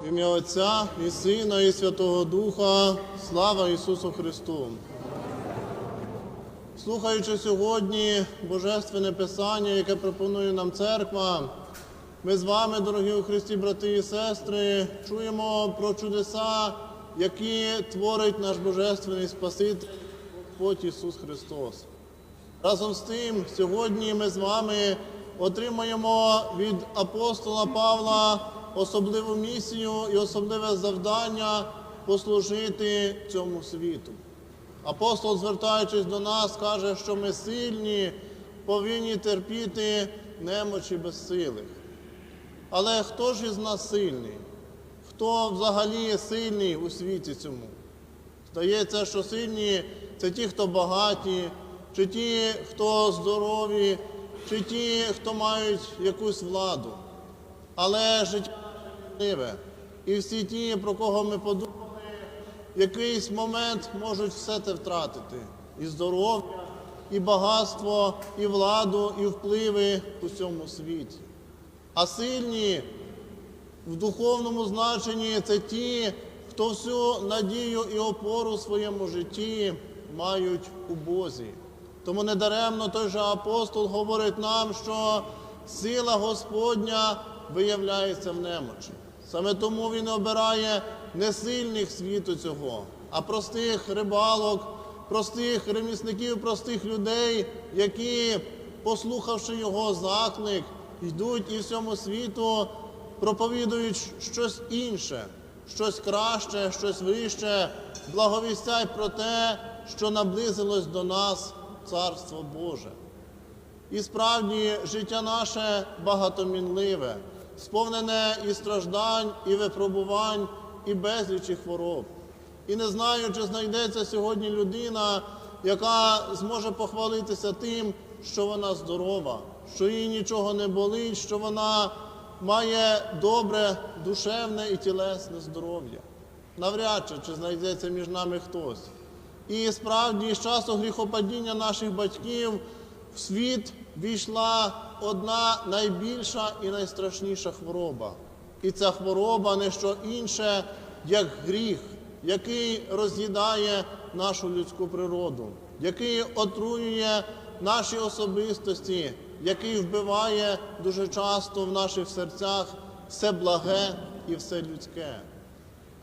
В ім'я Отця і Сина, і Святого Духа, слава Ісусу Христу. Слухаючи сьогодні Божественне Писання, яке пропонує нам церква, ми з вами, дорогі у Христі, брати і сестри, чуємо про чудеса, які творить наш Божественний Спаситель, Господь Ісус Христос. Разом з тим, сьогодні ми з вами отримаємо від апостола Павла особливу місію і особливе завдання послужити цьому світу. Апостол, звертаючись до нас, каже, що ми сильні, повинні терпіти немочі безсилих. Але хто ж із нас сильний? Хто взагалі є сильний у світі цьому? Здається, що сильні це ті, хто багаті, чи ті, хто здорові, чи ті, хто мають якусь владу. Але життя наше І всі ті, про кого ми подумали, в якийсь момент можуть все це втратити. І здоров'я, і багатство, і владу, і впливи у цьому світі. А сильні в духовному значенні це ті, хто всю надію і опору в своєму житті мають у Бозі. Тому недаремно той же апостол говорить нам, що сила Господня виявляється в немочі. Саме тому він обирає не сильних світу цього, а простих рибалок, простих ремісників, простих людей, які, послухавши його заклик, йдуть і всьому світу проповідують щось інше, щось краще, щось вище, благовістять про те, що наблизилось до нас Царство Боже. І справді життя наше багатомінливе, сповнене і страждань, і випробувань, і безлічі хвороб. І не знаю, чи знайдеться сьогодні людина, яка зможе похвалитися тим, що вона здорова, що їй нічого не болить, що вона має добре душевне і тілесне здоров'я. Навряд чи, чи знайдеться між нами хтось. І справді, з часу гріхопадіння наших батьків в світ війшла одна найбільша і найстрашніша хвороба. І ця хвороба не що інше, як гріх, який роз'їдає нашу людську природу, який отруює наші особистості, який вбиває дуже часто в наших серцях все благе і все людське.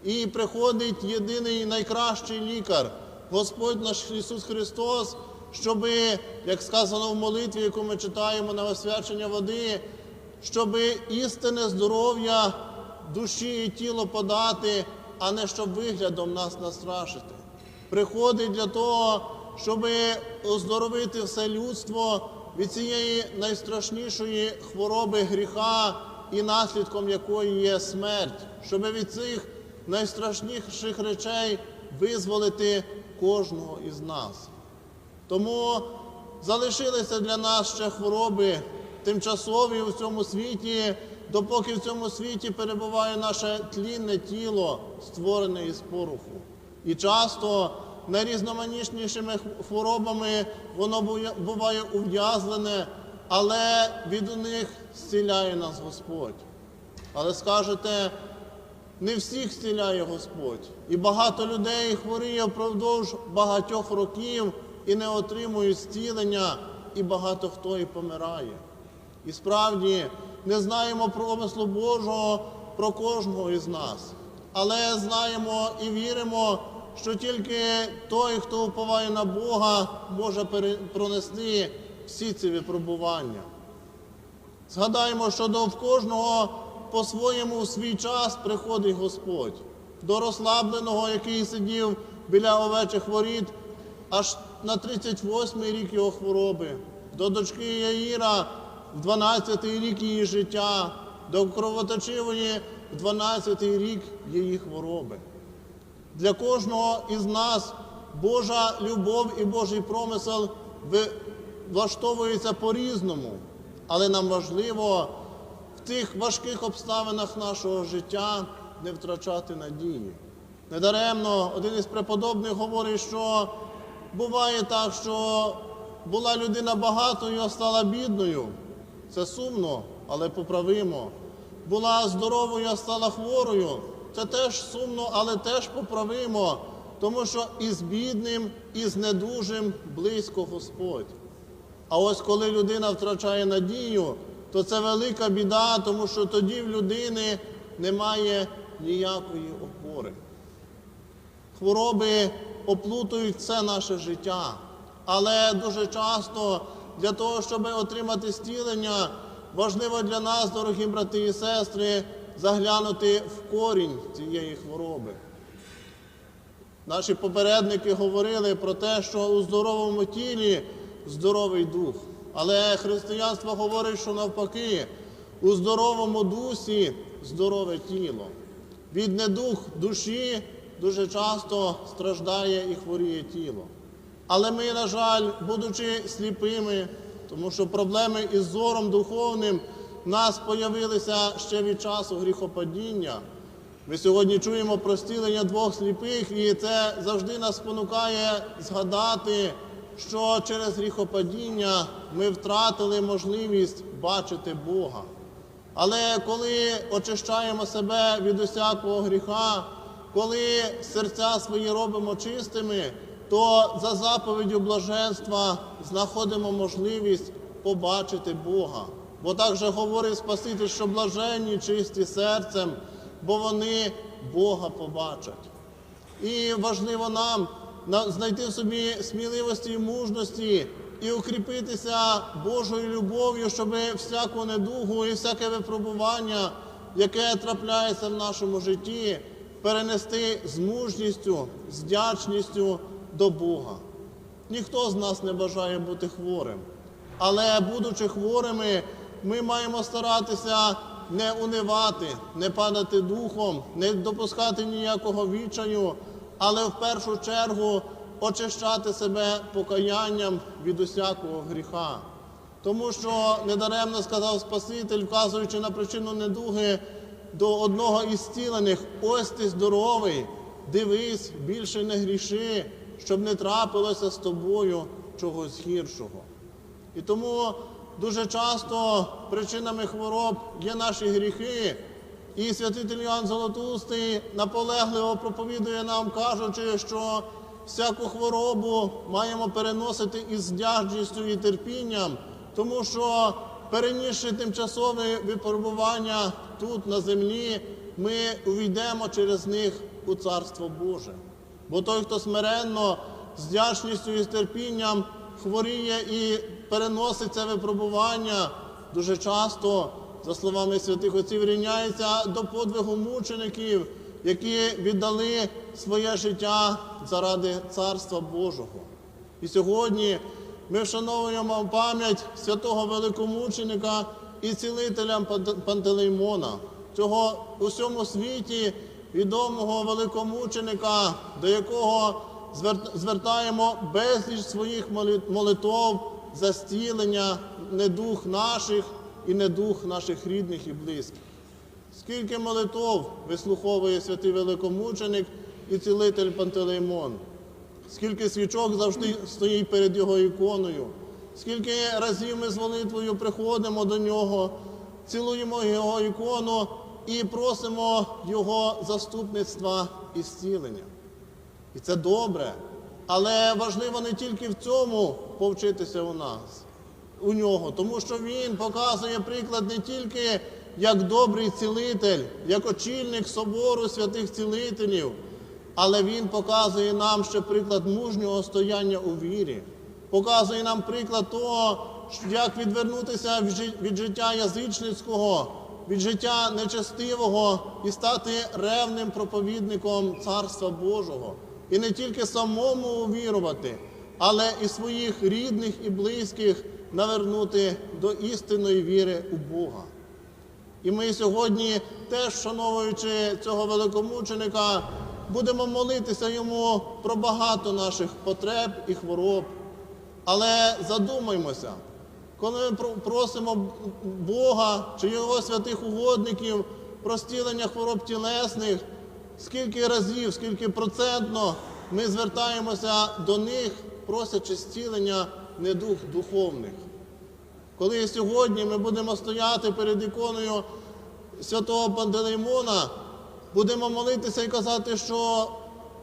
І приходить єдиний найкращий лікар, Господь наш Ісус Христос, щоби, як сказано в молитві, яку ми читаємо на освячення води, щоби істинне здоров'я душі і тіло подати, а не щоб виглядом нас настрашити. Приходить для того, щоб оздоровити все людство від цієї найстрашнішої хвороби гріха і наслідком якої є смерть, щоб від цих найстрашніших речей визволити кожного із нас. Тому залишилися для нас ще хвороби тимчасові у цьому світі, допоки в цьому світі перебуває наше тлінне тіло, створене із пороху. І часто найрізноманітнішими хворобами воно буває ув'язлене, але від них зціляє нас Господь. Але скажете, не всіх зціляє Господь. І багато людей хворіє впродовж багатьох років і не отримують зцілення, і багато хто і помирає. І справді не знаємо промислу Божого про кожного із нас, але знаємо і віримо, що тільки той, хто уповає на Бога, може пронести всі ці випробування. Згадаємо, що до кожного по-своєму у свій час приходить Господь, до розслабленого, який сидів біля овечих воріт, аж на 38-й рік його хвороби, до дочки Яїра в 12-й рік її життя, до кровоточивої в 12-й рік її хвороби. Для кожного із нас Божа любов і Божий промисел влаштовується по-різному, але нам важливо в тих важких обставинах нашого життя не втрачати надії. Недаремно один із преподобних говорить, що буває так, що була людина багатою, а стала бідною. Це сумно, але поправимо. була здоровою, а стала хворою. Це теж сумно, але теж поправимо, тому що і з бідним, і з недужим близько Господь. А ось коли людина втрачає надію, то це велика біда, тому що тоді в людини немає ніякої опори. Хвороби оплутують все наше життя. Але дуже часто для того, щоб отримати стілення, важливо для нас, дорогі брати і сестри, заглянути в корінь цієї хвороби. Наші попередники говорили про те, що у здоровому тілі здоровий дух. Але християнство говорить, що навпаки, у здоровому дусі здорове тіло. Від недух душі дуже часто страждає і хворіє тіло. Але ми, на жаль, будучи сліпими, тому що проблеми із зором духовним в нас появилися ще від часу гріхопадіння. Ми сьогодні чуємо про стілення двох сліпих, і це завжди нас спонукає згадати, що через гріхопадіння ми втратили можливість бачити Бога. Але коли очищаємо себе від усякого гріха, коли серця свої робимо чистими, то за заповіддю блаженства знаходимо можливість побачити Бога. Бо так же говорить Спаситель, що блаженні чисті серцем, бо вони Бога побачать. І важливо нам знайти в собі сміливості і мужності і укріпитися Божою любов'ю, щоб всяку недугу і всяке випробування, яке трапляється в нашому житті, перенести з мужністю, з вдячністю до Бога. Ніхто з нас не бажає бути хворим. Але, будучи хворими, ми маємо старатися не унивати, не падати духом, не допускати ніякого відчаю, але в першу чергу очищати себе покаянням від усякого гріха. Тому що недаремно сказав Спаситель, вказуючи на причину недуги до одного із зцілених, ось ти здоровий, дивись, більше не гріши, щоб не трапилося з тобою чогось гіршого. І тому дуже часто причинами хвороб є наші гріхи. І святитель Іоанн Золотустий наполегливо проповідує нам, кажучи, що всяку хворобу маємо переносити із дяжністю і терпінням, тому що перенісши тимчасове випробування тут на землі, ми увійдемо через них у Царство Боже. Бо той, хто смиренно, з вдячністю і терпінням хворіє і переносить це випробування, дуже часто, за словами святих отців, рівняється до подвигу мучеників, які віддали своє життя заради Царства Божого. І сьогодні ми вшановуємо пам'ять святого великомученика і цілителя Пантелеймона, цього у всьому світі відомого великомученика, до якого звертаємо безліч своїх молитов за стілення недух наших і недух наших рідних і близьких. Скільки молитов вислуховує святий великомученик і цілитель Пантелеймон? Скільки свічок завжди стоїть перед його іконою? Скільки разів ми з молитвою приходимо до нього, цілуємо його ікону і просимо його заступництва і зцілення. І це добре. Але важливо не тільки в цьому повчитися у нас, у нього, тому що він показує приклад не тільки як добрий цілитель, як очільник собору святих цілителів, але він показує нам ще приклад мужнього стояння у вірі, показує нам приклад того, як відвернутися від життя язичницького, від життя нечестивого і стати ревним проповідником Царства Божого. І не тільки самому увірувати, але і своїх рідних і близьких навернути до істинної віри у Бога. І ми сьогодні, теж вшановуючи цього великомученика, будемо молитися йому про багато наших потреб і хвороб. Але задумаймося, коли ми просимо Бога чи Його святих угодників про стілення хвороб тілесних, скільки разів, скільки процентно ми звертаємося до них, просячи зцілення недух духовних. Коли сьогодні ми будемо стояти перед іконою святого Пантелеймона будемо молитися і казати, що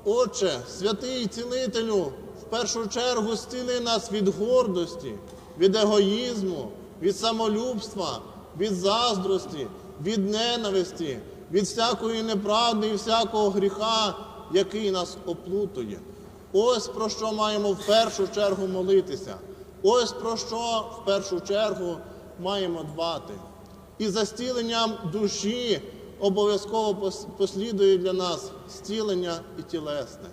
Отче, святий цілителю, в першу чергу зціли нас від гордості, від егоїзму, від самолюбства, від заздрості, від ненависті, від всякої неправди і всякого гріха, який нас оплутує. Ось про що маємо в першу чергу молитися. Ось про що в першу чергу маємо дбати. І за зціленням душі обов'язково послідує для нас зцілення і тілесне.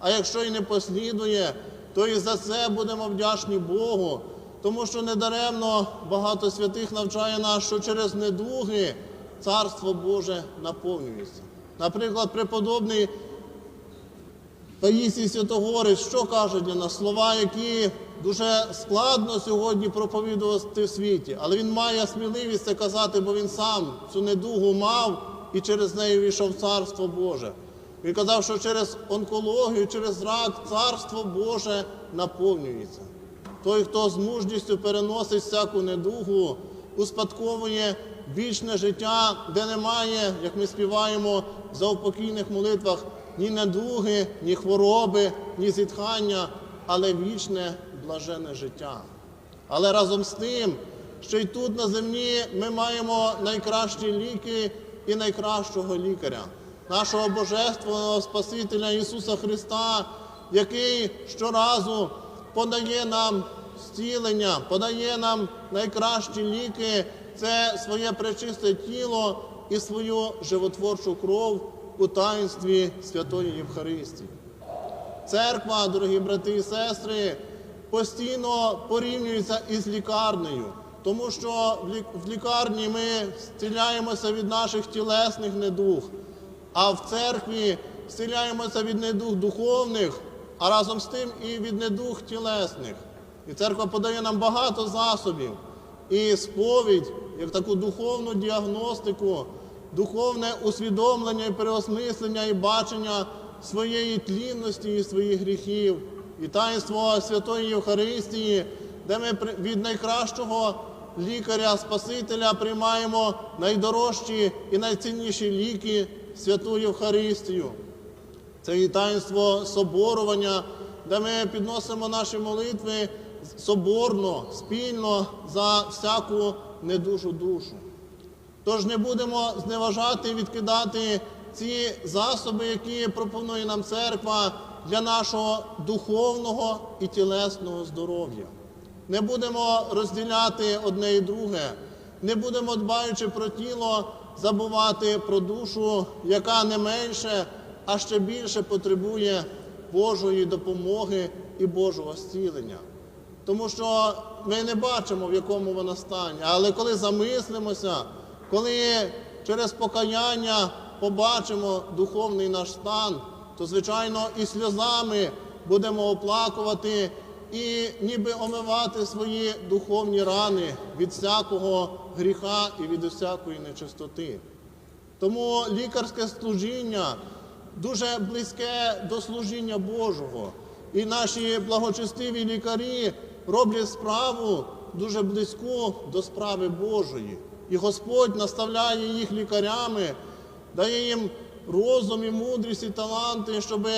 А якщо і не послідує, то і за це будемо вдячні Богу, тому що недаремно багато святих навчає нас, що через недуги Царство Боже наповнюється. Наприклад, преподобний Таїсій Святогорець, що каже для нас слова, які дуже складно сьогодні проповідувати в світі, але він має сміливість це казати, бо він сам цю недугу мав і через неї війшов Царство Боже. Він казав, що через онкологію, через рак Царство Боже наповнюється. Той, хто з мужністю переносить всяку недугу, успадковує вічне життя, де немає, як ми співаємо в заупокійних молитвах, ні недуги, ні хвороби, ні зітхання, але вічне блажене життя. Але разом з тим, що й тут на землі ми маємо найкращі ліки і найкращого лікаря, нашого Божественного Спасителя Ісуса Христа, який щоразу подає нам зцілення, подає нам найкращі ліки, це своє пречисте тіло і свою животворчу кров у таїнстві Святої Євхаристії. Церква, дорогі брати і сестри, постійно порівнюється із лікарнею, тому що в лікарні ми зціляємося від наших тілесних недуг, а в церкві зціляємося від недуг духовних, а разом з тим і від недуг тілесних. І церква подає нам багато засобів. І сповідь, як таку духовну діагностику, духовне усвідомлення і переосмислення і бачення своєї тлінності і своїх гріхів, і таїнство Святої Євхаристії, де ми від найкращого лікаря, Спасителя приймаємо найдорожчі і найцінніші ліки Святу Євхаристію. Це і таїнство соборування, де ми підносимо наші молитви соборно, спільно за всяку недужу душу. Тож не будемо зневажати відкидати ці засоби, які пропонує нам церква для нашого духовного і тілесного здоров'я. Не будемо розділяти одне і друге, не будемо, дбаючи про тіло, забувати про душу, яка не менше, а ще більше потребує Божої допомоги і Божого зцілення. Тому що ми не бачимо, в якому вона стані. Але коли замислимося, коли через покаяння побачимо духовний наш стан, то, звичайно, і сльозами будемо оплакувати і ніби омивати свої духовні рани від всякого гріха і від всякої нечистоти. Тому лікарське служіння дуже близьке до служіння Божого. І наші благочестиві лікарі роблять справу дуже близьку до справи Божої. І Господь наставляє їх лікарями, дає їм розум і мудрість і таланти, щоб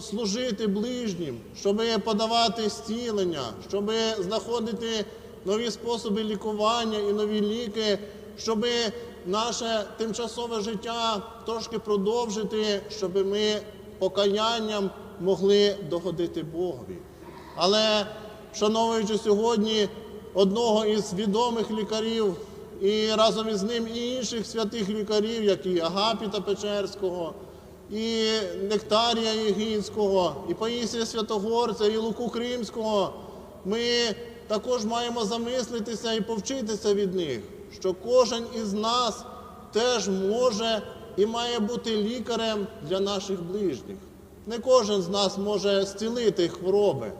служити ближнім, щоб подавати зцілення, щоб знаходити нові способи лікування і нові ліки, щоб наше тимчасове життя трошки продовжити, щоб ми покаянням могли догодити Богові. Але, вшановуючи сьогодні одного із відомих лікарів, і разом із ним і інших святих лікарів, як і Агапіта Печерського, і Нектарія Єгінського, і Паїсія Святогорця, і Луку Кримського, ми також маємо замислитися і повчитися від них, що кожен із нас теж може і має бути лікарем для наших ближніх. Не кожен з нас може зцілити хвороби,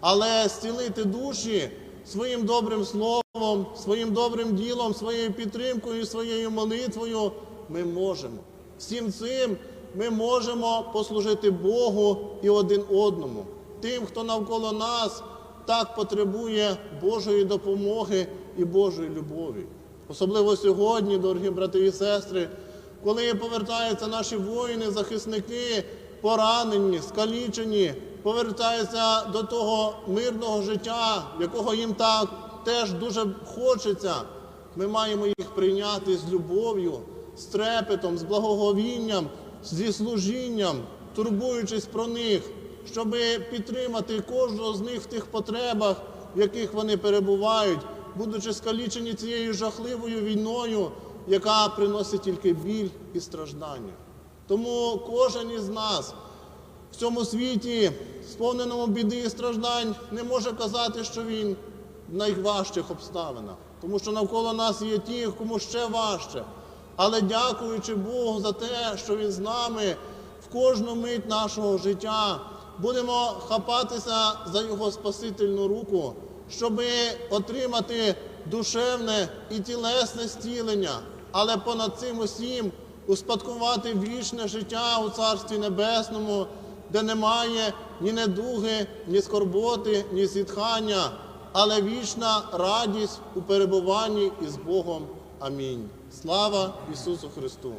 але зцілити душі своїм добрим словом, своїм добрим ділом, своєю підтримкою, своєю молитвою ми можемо. Всім цим ми можемо послужити Богу і один одному, тим, хто навколо нас так потребує Божої допомоги і Божої любові. Особливо сьогодні, дорогі брати і сестри, коли повертаються наші воїни, захисники, поранені, скалічені, повертаються до того мирного життя, якого їм так теж дуже хочеться. Ми маємо їх прийняти з любов'ю, з трепетом, з благоговінням, зі служінням, турбуючись про них, щоб підтримати кожного з них в тих потребах, в яких вони перебувають, будучи скалічені цією жахливою війною, яка приносить тільки біль і страждання. Тому кожен із нас в цьому світі, сповненому біди і страждань, не може казати, що він в найважчих обставинах, тому що навколо нас є ті, кому ще важче. Але дякуючи Богу за те, що Він з нами в кожну мить нашого життя, будемо хапатися за Його спасительну руку, щоб отримати душевне і тілесне зцілення, але понад цим усім успадкувати вічне життя у Царстві Небесному, де немає ні недуги, ні скорботи, ні зітхання, але вічна радість у перебуванні із Богом. Амінь. Слава Ісусу Христу!